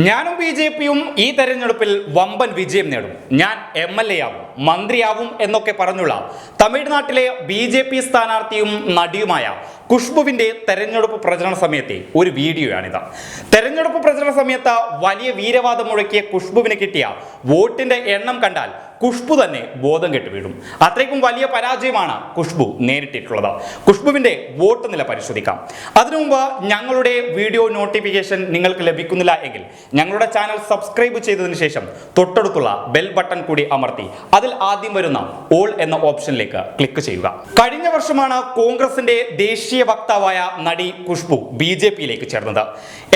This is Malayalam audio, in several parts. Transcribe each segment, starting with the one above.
ഞാനും ബി ജെ പിയും ഈ തെരഞ്ഞെടുപ്പിൽ വമ്പൻ വിജയം നേടും. ഞാൻ എം എൽ എ ആവും മന്ത്രിയാവും എന്നൊക്കെ പറഞ്ഞുള്ള തമിഴ്നാട്ടിലെ ബി ജെ പി സ്ഥാനാർത്ഥിയും നടിയുമായ ഖുഷ്ബുവിന്റെ തെരഞ്ഞെടുപ്പ് പ്രചരണ സമയത്തെ ഒരു വീഡിയോയാണിത്. തെരഞ്ഞെടുപ്പ് പ്രചരണ സമയത്ത് വലിയ വീരവാദം മുഴക്കിയ ഖുഷ്ബുവിന് കിട്ടിയ വോട്ടിന്റെ എണ്ണം കണ്ടാൽ ഖുഷ്ബു തന്നെ ബോധം കെട്ട് വീഴും. അത്രയ്ക്കും വലിയ പരാജയമാണ് ഖുഷ്ബു നേരിട്ടിട്ടുള്ളത്. ഖുഷ്ബുവിന്റെ വോട്ട് നില പരിശോധിക്കാം. അതിനു മുമ്പ് ഞങ്ങളുടെ വീഡിയോ നോട്ടിഫിക്കേഷൻ നിങ്ങൾക്ക് ലഭിക്കുന്നില്ല എങ്കിൽ ഞങ്ങളുടെ ചാനൽ സബ്സ്ക്രൈബ് ചെയ്തതിനു ശേഷം തൊട്ടടുത്തുള്ള ബെൽ ബട്ടൺ കൂടി അമർത്തി അതിൽ ആദ്യം വരുന്ന ഓൾ എന്ന ഓപ്ഷനിലേക്ക് ക്ലിക്ക് ചെയ്യുക. കഴിഞ്ഞ വർഷമാണ് കോൺഗ്രസിന്റെ ദേശീയ വക്താവായ നടി ഖുഷ്ബു ബി ജെ പിയിലേക്ക് ചേർന്നത്.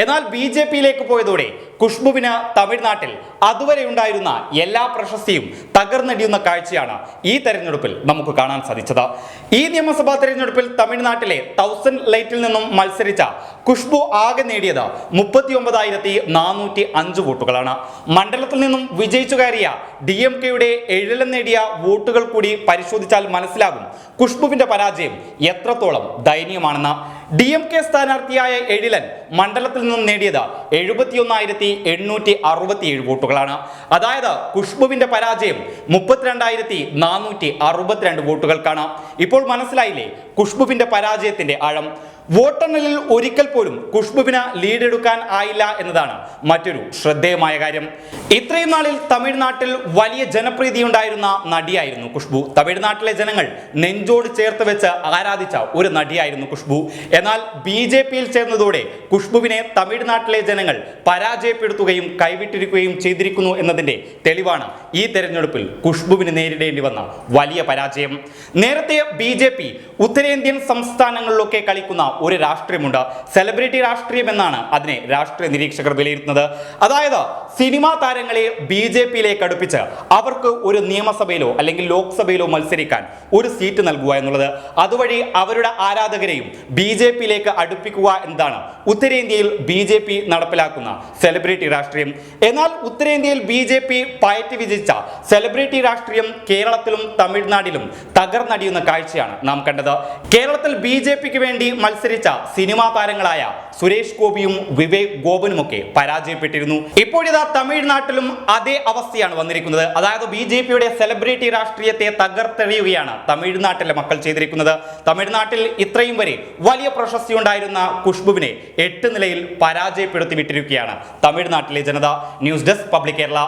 എന്നാൽ ബി ജെ പിയിലേക്ക് പോയതോടെ ഖുഷ്ബുവിന് തമിഴ്നാട്ടിൽ അതുവരെ ഉണ്ടായിരുന്ന എല്ലാ പ്രശസ്തിയും തകർന്നടിയുന്ന കാഴ്ചയാണ് ഈ തെരഞ്ഞെടുപ്പിൽ നമുക്ക് കാണാൻ സാധിച്ചത്. ഈ നിയമസഭാ തെരഞ്ഞെടുപ്പിൽ തമിഴ്നാട്ടിലെ തൗസൻഡ് ലൈറ്റിൽ നിന്നും മത്സരിച്ച ഖുഷ്ബു ആകെ നേടിയത് മുപ്പത്തി ഒമ്പതായിരത്തി നാനൂറ്റി അഞ്ച് വോട്ടുകളാണ്. മണ്ഡലത്തിൽ നിന്നും വിജയിച്ചു കയറിയ ഡി എം കെയുടെ നേടിയ വോട്ടുകൾ കൂടി പരിശോധിച്ചാൽ മനസ്സിലാകും ഖുഷ്ബുവിന്റെ പരാജയം എത്രത്തോളം ദയനീയമാണെന്ന് ഡി എം കെ സ്ഥാനാർത്ഥിയായ എഴിലൻ മണ്ഡലത്തിൽ നിന്നും നേടിയത് എഴുപത്തിയൊന്നായിരത്തി എണ്ണൂറ്റി അറുപത്തിയേഴ് വോട്ടുകളാണ്. അതായത് ഖുഷ്ബുവിന്റെ പരാജയം മുപ്പത്തിരണ്ടായിരത്തി നാനൂറ്റി അറുപത്തിരണ്ട് വോട്ടുകൾക്കാണ്. ഇപ്പോൾ മനസ്സിലായില്ലേ? ഖുഷ്ബുവിന്റെ പരാജയത്തിന്റെ ആഴം. വോട്ടെണ്ണലിൽ ഒരിക്കൽ പോലും ഖുഷ്ബുവിന് ലീഡെടുക്കാൻ ആയില്ല എന്നതാണ് മറ്റൊരു ശ്രദ്ധേയമായ കാര്യം. ഇത്രയും നാളിൽ തമിഴ്നാട്ടിൽ വലിയ ജനപ്രീതി ഉണ്ടായിരുന്ന നടിയായിരുന്നു ഖുഷ്ബു. തമിഴ്നാട്ടിലെ ജനങ്ങൾ നെഞ്ചോട് ചേർത്ത് വെച്ച് ആരാധിച്ച ഒരു നടിയായിരുന്നു ഖുഷ്ബു. എന്നാൽ ബി ജെ പിയിൽ ചേർന്നതോടെ ഖുഷ്ബുവിനെ തമിഴ്നാട്ടിലെ ജനങ്ങൾ പരാജയപ്പെടുത്തുകയും കൈവിട്ടിരിക്കുകയും ചെയ്തിരിക്കുന്നു എന്നതിന്റെ തെളിവാണ് ഈ തെരഞ്ഞെടുപ്പിൽ ഖുഷ്ബുവിന് നേരിടേണ്ടി വന്ന വലിയ പരാജയം. നേരത്തെ ബി ഉത്തരേന്ത്യൻ സംസ്ഥാനങ്ങളിലൊക്കെ കളിക്കുന്ന ഒരു രാഷ്ട്രീയമുണ്ട്. സെലിബ്രിറ്റി രാഷ്ട്രീയം എന്നാണ് അതിനെ രാഷ്ട്രീയ നിരീക്ഷകർ വിലയിരുത്തുന്നത്. അതായത് സിനിമാ താരങ്ങളെ ബി ജെ പിയിലേക്ക് അടുപ്പിച്ച് അവർക്ക് ഒരു നിയമസഭയിലോ അല്ലെങ്കിൽ ലോക്സഭയിലോ മത്സരിക്കാൻ ഒരു സീറ്റ് നൽകുക എന്നുള്ളത്. അതുവഴി അവരുടെ ആരാധകരെയും ബി ജെ പിയിലേക്ക് അടുപ്പിക്കുക എന്നതാണ് ഉത്തരേന്ത്യയിൽ ബി ജെ പി നടപ്പിലാക്കുന്ന സെലിബ്രിറ്റി രാഷ്ട്രീയം. എന്നാൽ ഉത്തരേന്ത്യയിൽ ബി ജെ പി പയറ്റി വിജയിച്ച സെലിബ്രിറ്റി രാഷ്ട്രീയം കേരളത്തിലും തമിഴ്നാട്ടിലും തകർന്നടിയുന്ന കാഴ്ചയാണ് നാം കണ്ടത്. കേരളത്തിൽ ബി ജെ പിക്ക് വേണ്ടി മത്സരിച്ച സിനിമാ താരങ്ങളായ സുരേഷ് ഗോപിയും വിവേക് ഗോപനുമൊക്കെ പരാജയപ്പെട്ടിരുന്നു. ഇപ്പോഴിതാ തമിഴ്നാട്ടിലും അതേ അവസ്ഥയാണ് വന്നിരിക്കുന്നത്. അതായത് ബി ജെ പിയുടെ സെലിബ്രിറ്റി രാഷ്ട്രീയത്തെ തകർത്തെറിയുകയാണ് തമിഴ്നാട്ടിലെ മക്കൾ ചെയ്തിരിക്കുന്നത്. തമിഴ്നാട്ടിൽ ഇത്രയും വരെ വലിയ പ്രശസ്തി ഉണ്ടായിരുന്ന ഖുഷ്ബുവിനെ എട്ട് നിലയിൽ പരാജയപ്പെടുത്തി വിട്ടിരിക്കുകയാണ് തമിഴ്നാട്ടിലെ ജനത. News desk public Kerala.